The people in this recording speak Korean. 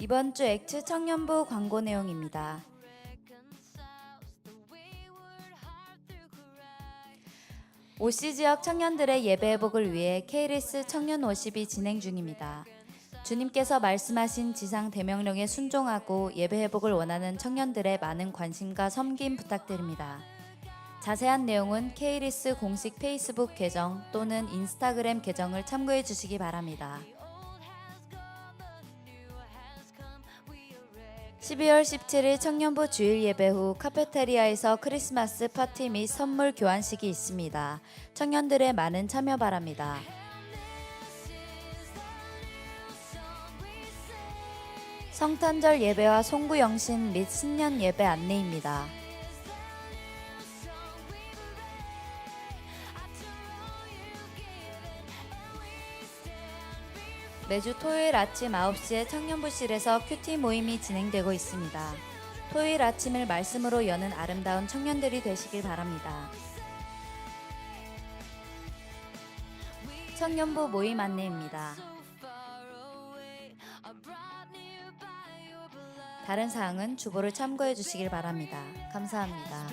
이번 주 액츠 청년부 광고 내용입니다. 오씨 지역 청년들의 예배 회복을 위해 케이리스 청년 워십이 진행 중입니다. 주님께서 말씀하신 지상 대명령에 순종하고 예배 회복을 원하는 청년들의 많은 관심과 섬김 부탁드립니다. 자세한 내용은 케이리스 공식 페이스북 계정 또는 인스타그램 계정을 참고해 주시기 바랍니다. 12월 17일 청년부 주일 예배 후 카페테리아에서 크리스마스 파티 및 선물 교환식이 있습니다. 청년들의 많은 참여 바랍니다. 성탄절 예배와 송구 영신 및 신년 예배 안내입니다. 매주 토요일 아침 9시에 청년부실에서 큐티 모임이 진행되고 있습니다. 토요일 아침을 말씀으로 여는 아름다운 청년들이 되시길 바랍니다. 청년부 모임 안내입니다. 다른 사항은 주보를 참고해 주시길 바랍니다. 감사합니다.